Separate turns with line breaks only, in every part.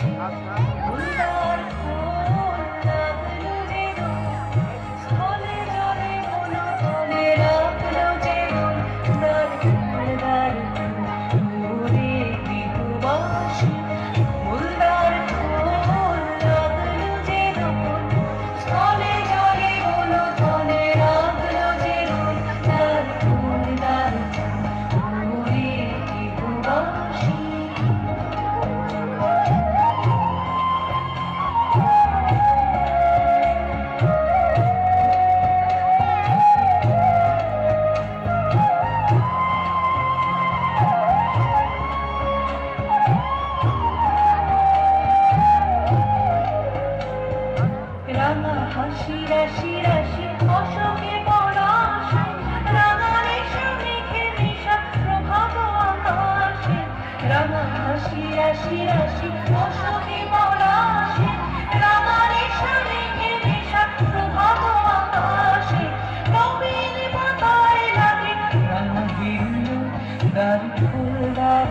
Thank you. রাঙা হাসি, রাশি রাশি অশোকে পড়া রাঙা রেশু মেঘে নিশা প্রভাত আকাশে। রাঙা হাসি, রাশি রাশি অশোকে পড়া রাঙা রেশু মেঘে নিশা প্রভাত আকাশে। নবীন পাতায় লাগে রাঙা হিরু দার ফুল দার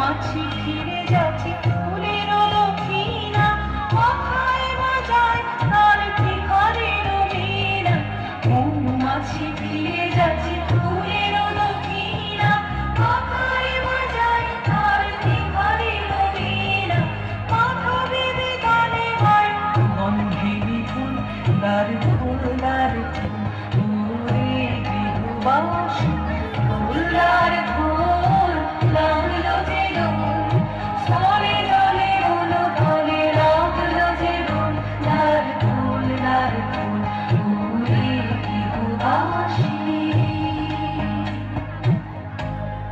মাছি ফিরে যাচ্ছে, ফুলের দক্ষিণা কোথায় বাজায় তার বিহারের মীনা মন মাছি ফিরে যাচ্ছে, ফুলের দক্ষিণা কোথায় বাজায় তার বিহারের মীনা মাথা বেবে গানে গায় গন্ধে মিঠুন তার ফুল তার ফুল ওরে গৃহবাসী